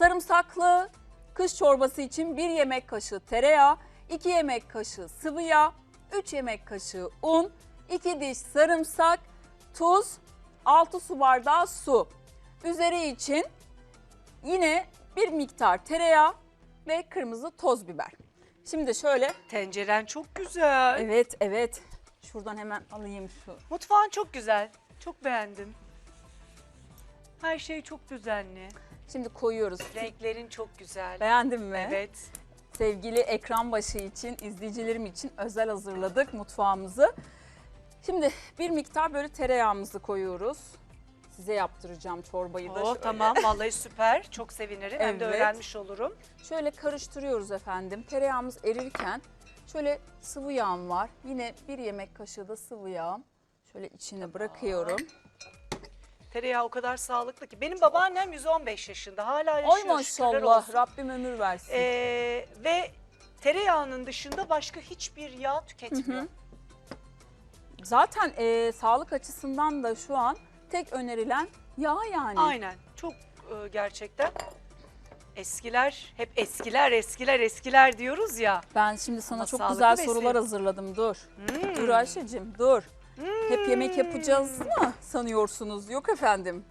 Sarımsaklı kış çorbası için 1 yemek kaşığı tereyağı, 2 yemek kaşığı sıvı yağ, 3 yemek kaşığı un, 2 diş sarımsak, tuz, 6 su bardağı su. Üzeri için yine bir miktar tereyağı ve kırmızı toz biber. Şimdi şöyle Tenceren çok güzel. evet evet şuradan hemen alayım şu. Mutfağın çok güzel. Çok beğendim. Her şey çok düzenli. Şimdi koyuyoruz. Renklerin çok güzel. Beğendin mi? Evet. Sevgili ekran başı için, izleyicilerim için özel hazırladık mutfağımızı. Şimdi bir miktar böyle tereyağımızı koyuyoruz. Size yaptıracağım çorbayı da Oh, şöyle. tamam vallahi süper. Çok sevinirim. Hem de Evet. öğrenmiş olurum. Şöyle karıştırıyoruz efendim. Tereyağımız erirken şöyle sıvı yağım var. Yine bir yemek kaşığı da sıvı yağ. Şöyle içine bırakıyorum. Tereyağı o kadar sağlıklı ki. Benim babaannem 115 yaşında. Hala yaşıyor. Ay maşallah. Rabbim ömür versin. Ee, ve tereyağının dışında başka hiçbir yağ tüketmiyor. Zaten e, sağlık açısından da şu an tek önerilen yağ yani. Aynen. Çok e, gerçekten eskiler hep eskiler eskiler eskiler diyoruz ya. Ben şimdi sana Ama çok güzel besin. sorular hazırladım. Dur. Hmm. Dur Ayşe'cim dur. Hep yemek yapacağız mı sanıyorsunuz? Yok efendim.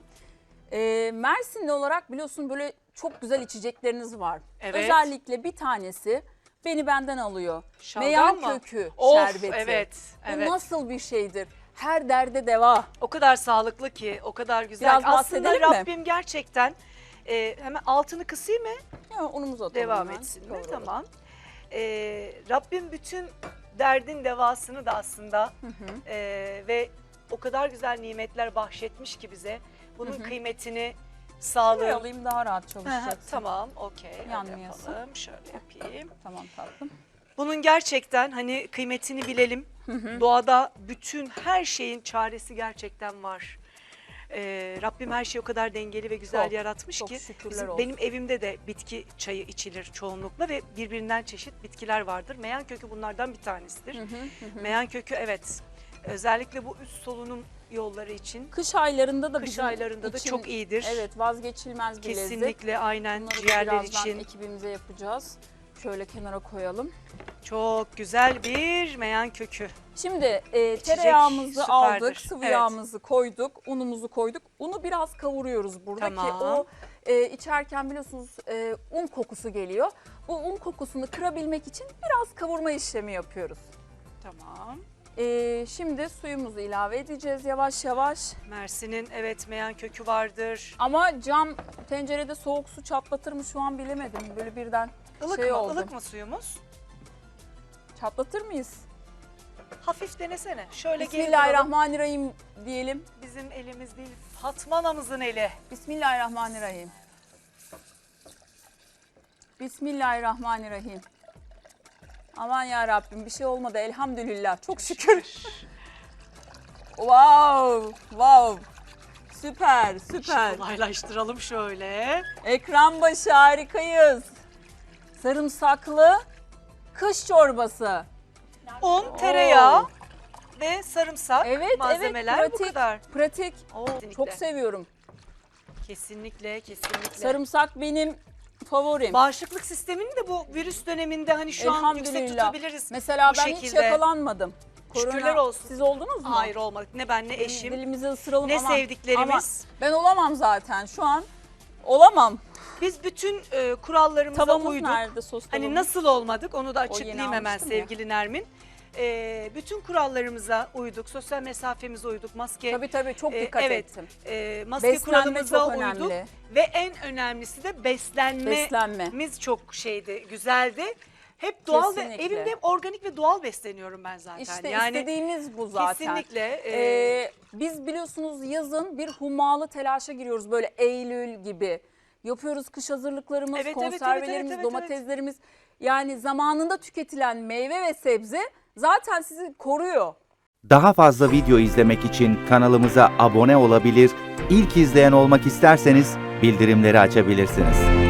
Ee, Mersinli olarak biliyorsun böyle çok güzel içecekleriniz var. Evet. Özellikle bir tanesi beni benden alıyor. Şalgam Meyan mı? kökü Of, şerbeti. evet, Bu evet. nasıl bir şeydir? Her derde deva. O kadar sağlıklı ki, o kadar güzel. Biraz Aslında bahsedelim mi? Rabbim gerçekten e, hemen altını kısayım mı? Ya, unumuzu atalım Devam hemen. etsin mi? Kavuralım. Tamam. E, Rabbim bütün derdin devasını da aslında e, ve o kadar güzel nimetler bahşetmiş ki bize. Bunun kıymetini, Şuraya sağlığı. alayım daha rahat Hı hı, çalışacaksın. tamam, okey. Yanmayasın. yapalım. Şöyle yapayım. Tamam tatlım. Bunun gerçekten hani kıymetini bilelim. Doğada bütün her şeyin çaresi gerçekten var. Ee, Rabbim her şeyi o kadar dengeli ve güzel Çok, yaratmış çok ki şükürler bizim- olsun. benim evimde de bitki çayı içilir çoğunlukla ve birbirinden çeşit bitkiler vardır. Meyan kökü bunlardan bir tanesidir. Meyan kökü evet özellikle bu üst solunum yolları için Kış aylarında da kış bizim aylarında da için- çok iyidir. Evet vazgeçilmez bir lezzet. Kesinlikle aynen Bunları da ciğerler birazdan için ekibimize yapacağız. Şöyle kenara koyalım. Çok güzel bir meyan kökü. Şimdi e, tereyağımızı süperdir. aldık, sıvı Evet. yağımızı koyduk, unumuzu koyduk. Unu biraz kavuruyoruz burada ki Tamam. o e, içerken biliyorsunuz e, un kokusu geliyor. Bu un kokusunu kırabilmek için biraz kavurma işlemi yapıyoruz. Tamam. E, şimdi suyumuzu ilave edeceğiz yavaş yavaş. Mersin'in evet meyan kökü vardır. Ama cam tencerede soğuk su çatlatır mı şu an bilemedim. Böyle birden Ilık şey mı? oldu. Ilık mı suyumuz? Çatlatır mıyız? Hafif denesene. Şöyle geri. Bismillahirrahmanirrahim diyelim. Bizim elimiz değil, Fatma anamızın eli. Bismillahirrahmanirrahim. Bismillahirrahmanirrahim. Aman ya Rabbim bir şey olmadı elhamdülillah. Çok şükür. Wow, wow. Süper, süper. Kolaylaştıralım şöyle. Ekran başı harikayız. Sarımsaklı kış çorbası. Un, tereyağı ve sarımsak Evet, malzemeler evet, bu pratik. kadar. Pratik. Oo, kesinlikle. Çok seviyorum. Kesinlikle, kesinlikle. Sarımsak benim favorim. Bağışıklık sistemini de bu virüs döneminde hani şu an yüksek Elhamdülillah. tutabiliriz. Mesela bu ben hiç şekilde. yakalanmadım. Şükürler olsun. Siz oldunuz mu? Hayır olmadık. Ne ben ne eşim. Dilimizi ısıralım ne ama, sevdiklerimiz. ama ben olamam zaten şu an. Olamam. Biz bütün e, kurallarımıza Tavamız uyduk. nerede sos tavamız? Hani nasıl olmadık onu da açıklayayım hemen almıştım ya. sevgili Nermin. Ee, bütün kurallarımıza uyduk, sosyal mesafemize uyduk, maske, Tabii tabii çok e, dikkat evet, ettim. e, maske Beslenme kuralımıza çok uyduk önemli. ve en önemlisi de beslenmemiz Beslenme. çok şeydi, güzeldi. Hep doğal ve Kesinlikle. evimde hep organik ve doğal besleniyorum ben zaten. İşte istediğimiz bu zaten. kesinlikle e, Ee, biz biliyorsunuz yazın bir hummalı telaşa giriyoruz böyle Eylül gibi. Yapıyoruz kış hazırlıklarımız, Evet, evet, evet, konservelerimiz, evet, evet, domateslerimiz. Yani zamanında tüketilen meyve ve sebze zaten sizi koruyor. Daha fazla video izlemek için kanalımıza abone olabilir, ilk izleyen olmak isterseniz bildirimleri açabilirsiniz.